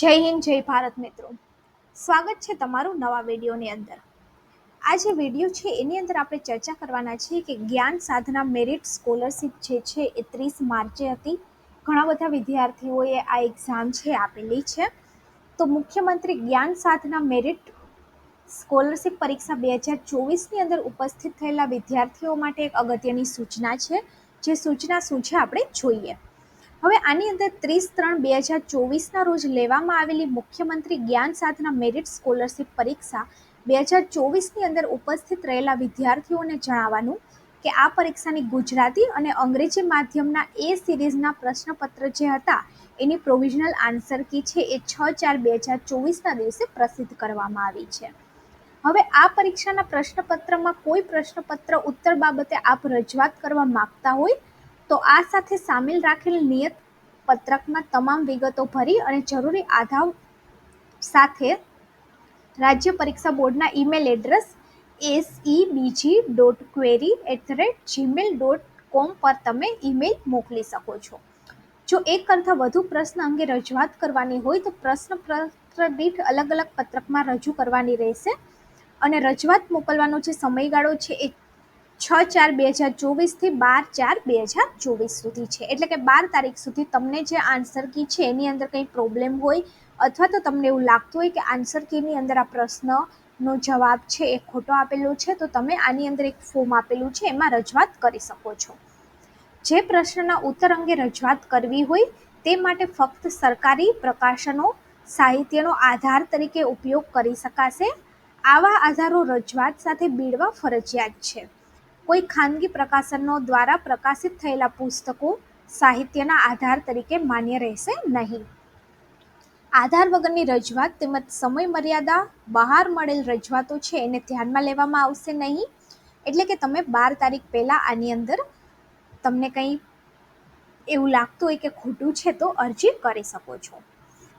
જય હિન્દ, જય ભારત મિત્રો. સ્વાગત છે તમારું નવા વિડીયોની અંદર. આ જે વીડિયો છે, એની અંદર આપણે ચર્ચા કરવાના છીએ કે જ્ઞાન સાધના મેરિટ સ્કોલરશિપ જે છે, એ ત્રીસ માર્ચે હતી. ઘણા બધા વિદ્યાર્થીઓએ આ એક્ઝામ છે, આપેલી છે. તો મુખ્યમંત્રી જ્ઞાન સાધના મેરિટ સ્કોલરશિપ પરીક્ષા બે હજાર ચોવીસની અંદર ઉપસ્થિત થયેલા વિદ્યાર્થીઓ માટે એક અગત્યની સૂચના છે. જે સૂચના શું છે, આપણે જોઈએ. હવે આની અંદર ત્રીસ ત્રણ બે હજાર ચોવીસના રોજ લેવામાં આવેલી મુખ્યમંત્રી જ્ઞાન સાધના મેરિટ સ્કોલરશિપ પરીક્ષા બે હજાર ચોવીસની અંદર ઉપસ્થિત રહેલા વિદ્યાર્થીઓને જણાવવાનું કે આ પરીક્ષાની ગુજરાતી અને અંગ્રેજી માધ્યમના એ સિરીઝના પ્રશ્નપત્ર જે હતા, એની પ્રોવિઝનલ આન્સર કી છે એ છ ચાર બે હજાર ચોવીસના દિવસે પ્રસિદ્ધ કરવામાં આવી છે. હવે આ પરીક્ષાના પ્રશ્નપત્રમાં કોઈ પ્રશ્નપત્ર ઉત્તર બાબતે આપ રજૂઆત કરવા માગતા હોય તો આ સાથે સામેલ રાખેલ નિયત પત્રકમાં તમામ વિગતો ભરી અને જરૂરી આધાર સાથે રાજ્ય પરીક્ષા બોર્ડના ઈમેલ એડ્રેસ એસ ઈ બીજી dot query at the rate gmail dot com પર તમે ઈમેલ મોકલી શકો છો. જો એક કરતાં વધુ પ્રશ્ન અંગે રજૂઆત કરવાની હોય તો પ્રશ્ન પત્ર દીઠ અલગ અલગ પત્રકમાં રજૂ કરવાની રહેશે અને રજૂઆત મોકલવાનો જે સમયગાળો છે એ છ ચાર બે હજાર ચોવીસથી બાર ચાર બે હજાર ચોવીસ સુધી છે. એટલે કે બાર તારીખ સુધી તમને જે આન્સર કી છે એની અંદર કંઈ પ્રોબ્લેમ હોય અથવા તો તમને એવું લાગતું હોય કે આન્સર કીની અંદર આ પ્રશ્નનો જવાબ છે એ ખોટો આપેલો છે, તો તમે આની અંદર એક ફોર્મ આપેલું છે, એમાં રજૂઆત કરી શકો છો. જે પ્રશ્નના ઉત્તર અંગે રજૂઆત કરવી હોય તે માટે ફક્ત સરકારી પ્રકાશનો, સાહિત્યનો આધાર તરીકે ઉપયોગ કરી શકાશે. આવા આધારો રજૂઆત સાથે બીડવા ફરજિયાત છે. કોઈ ખાનગી પ્રકાશનો દ્વારા પ્રકાશિત થયેલા પુસ્તકો સાહિત્યના આધાર તરીકે માન્ય રહેશે નહીં. આધાર વગરની રજૂઆત તેમજ સમય મર્યાદા બહાર મળેલ રજૂઆતો છે એને ધ્યાનમાં લેવામાં આવશે નહીં. એટલે કે તમે બાર તારીખ પહેલાં આની અંદર તમને કંઈ એવું લાગતું હોય કે ખોટું છે તો અરજી કરી શકો છો.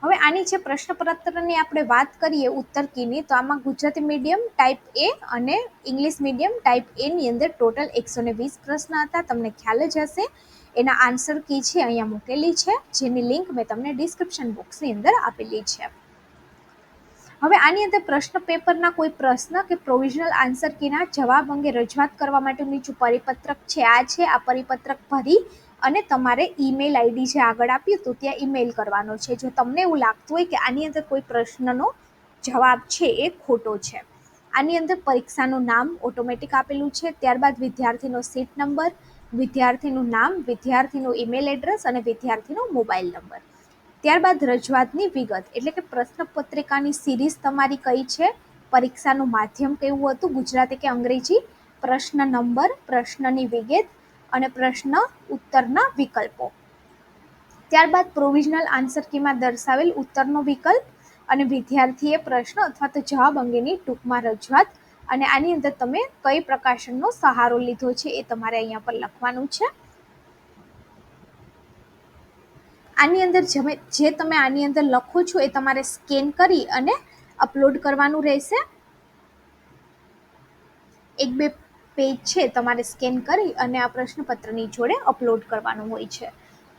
હવે આની જે પ્રશ્નપત્રની આપણે વાત કરીએ ઉત્તર કીની, તો આમાં ગુજરાતી મીડિયમ ટાઈપ એ અને ઇંગ્લિશ મીડિયમ ટાઈપ એની અંદર ટોટલ એકસો ને વીસ પ્રશ્ન હતા. તમને ખ્યાલ જ હશે. એના આન્સર કી છે અહીંયા મૂકેલી છે. જેની લિંક મેં તમને ડિસ્ક્રિપ્શન બોક્સની અંદર આપેલી છે. હવે આની અંદર પ્રશ્ન પેપરના કોઈ પ્રશ્ન કે પ્રોવિઝનલ આન્સર કીના જવાબ અંગે રજૂઆત કરવા માટેનું નીચું પરિપત્રક છે. આ છે, આ પરિપત્રક ભરી અને તમારે ઈમેલ આઈડી જે આગળ આપ્યું હતું, ત્યાં ઈમેલ કરવાનો છે. જો તમને એવું લાગતું હોય કે આની અંદર કોઈ પ્રશ્નનો જવાબ છે, એ ખોટો છે. આની અંદર પરીક્ષાનું નામ ઓટોમેટિક આપેલું છે. ત્યારબાદ વિદ્યાર્થીનો સીટ નંબર વિદ્યાર્થીનું નામ, વિદ્યાર્થીનું ઈમેલ એડ્રેસ અને વિદ્યાર્થીનો મોબાઈલ નંબર ત્યારબાદ રજૂઆતની વિગત, એટલે કે પ્રશ્નપત્રિકાની સિરીઝ તમારી કઈ છે? પરીક્ષાનું માધ્યમ કેવું હતું? ગુજરાતી કે અંગ્રેજી? પ્રશ્ન નંબર, પ્રશ્નની વિગત અને પ્રશ્ન ઉત્તરના વિકલ્પો. ત્યારબાદ પ્રોવિઝનલ આન્સર કીમાં દર્શાવેલ ઉત્તરનો વિકલ્પ અને વિદ્યાર્થીએ પ્રશ્ન અથવા તો જવાબ અંગેની ટૂંકમાં રજૂઆત અને આની અંદર તમે કઈ પ્રકાશનનો સહારો લીધો છે એ તમારે અહીંયા પર લખવાનું છે. આની અંદર જે તમે આની અંદર લખો છો એ તમારે સ્કેન કરી અને અપલોડ કરવાનું રહેશે. એક બે પેજ છે, તમારે સ્કેન કરી અને આ પ્રશ્નપત્રની જોડે અપલોડ કરવાનું હોય છે.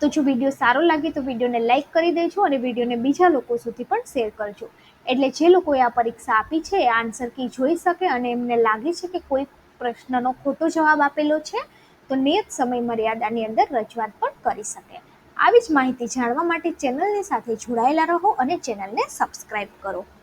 તો જો વીડિયો સારો લાગે તો વિડીયોને લાઇક કરી દેજો અને વિડીયોને બીજા લોકો સુધી પણ શેર કરજો. એટલે જે લોકોએ આ પરીક્ષા આપી છે, એ આન્સર કી જોઈ શકે અને એમને લાગે છે કે કોઈ પ્રશ્નનો ખોટો જવાબ આપેલો છે, તો નિયત સમય મર્યાદાની અંદર રજૂઆત પણ કરી શકે. આવી જ માહિતી જાણવા માટે ચેનલની સાથે જોડાયેલા રહો અને ચેનલને સબસ્ક્રાઈબ કરો.